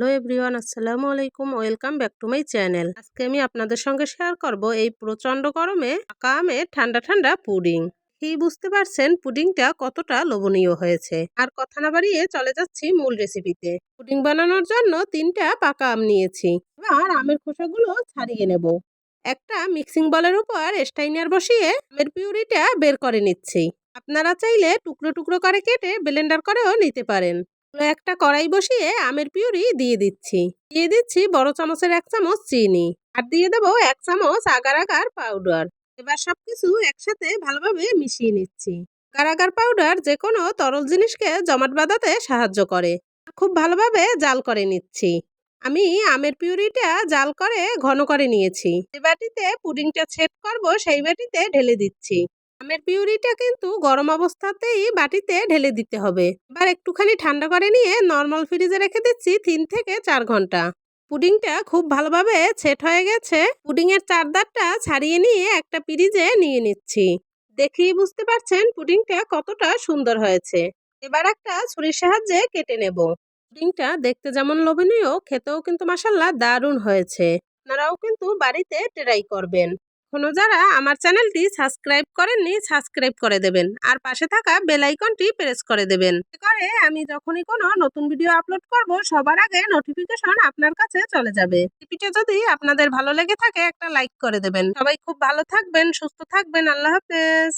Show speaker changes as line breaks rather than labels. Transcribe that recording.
Hello everyone, আসসালামু আলাইকুম। Welcome back to my channel. আজকে আমি আপনাদের সঙ্গে শেয়ার করব এই প্রচণ্ড গরমে পাকা আমের ঠান্ডা ঠান্ডা পুডিং। এই বুঝতে পারছেন? পুডিংটা কতটা লোভনীয় হয়েছে। আর কথা না বাড়িয়ে চলে যাচ্ছি মূল রেসিপিতে পুডিং বানানোর জন্য তিনটা পাকা আম নিয়েছি। এবার আমের খোসাগুলো ছাড়িয়ে নেব। একটা মিক্সিং বলের উপর স্টাইনার বসিয়ে আমের পিউরিটা বের করে নিচ্ছি। আপনারা চাইলে টুকরো টুকরো করে কেটে ব্লেন্ডার করেও নিতে পারেন। একটা কড়াই বসিয়ে আমের পিউরি দিয়ে দিচ্ছি। দিয়ে দিচ্ছি বড় চামচের এক চামচ চিনি আর দিয়ে দেবো এক চামচ আগার আগার পাউডার এবার সবকিছু একসাথে ভালোভাবে মিশিয়ে নিচ্ছি। আগার পাউডার যে কোনো তরল জিনিসকে জমাট বাঁধাতে সাহায্য করে। খুব ভালোভাবে জাল করে নিচ্ছি। আমি আমের পিউরিটা জাল করে ঘন করে নিয়েছি। যে বাটিতে পুডিংটা সেট করব সেই বাটিতে ঢেলে দিচ্ছি। আমের পিউরিটা কিন্তু গরম অবস্থাতেই বাটিতে ঢেলে দিতে হবে। এবার একটুখানি ঠান্ডা করে নিয়ে নর্মাল ফ্রিজে রেখে দিচ্ছি তিন থেকে চার ঘণ্টা। পুডিংটা খুব ভালোভাবে সেট হয়ে গেছে। পুডিংয়ের চারদারটা ছাড়িয়ে নিয়ে একটা ফ্রিজে নিয়ে নিচ্ছি। দেখেই বুঝতে পারছেন পুডিংটা কতটা সুন্দর হয়েছে। এবার একটা ছুরির সাহায্যে কেটে নেব। পুডিংটা দেখতে যেমন লোভনীয়, খেতেও কিন্তু মাসাল্লাহ দারুণ হয়েছে। আপনারাও কিন্তু বাড়িতে ট্রাই করবেন। এখনও যারা আমার চ্যানেলটি সাবস্ক্রাইব করেননি, সাবস্ক্রাইব করে দেবেন। আর পাশে থাকা বেল আইকনটি প্রেস করে দেবেন। করে আমি যখনই কোনো নতুন ভিডিও আপলোড করব, সবার আগে নোটিফিকেশন আপনার কাছে চলে যাবে। রেসিপিটা যদি আপনাদের ভালো লেগে থাকে, একটা লাইক করে দেবেন। সবাই খুব ভালো থাকবেন, সুস্থ থাকবেন। আল্লাহ হাফেজ।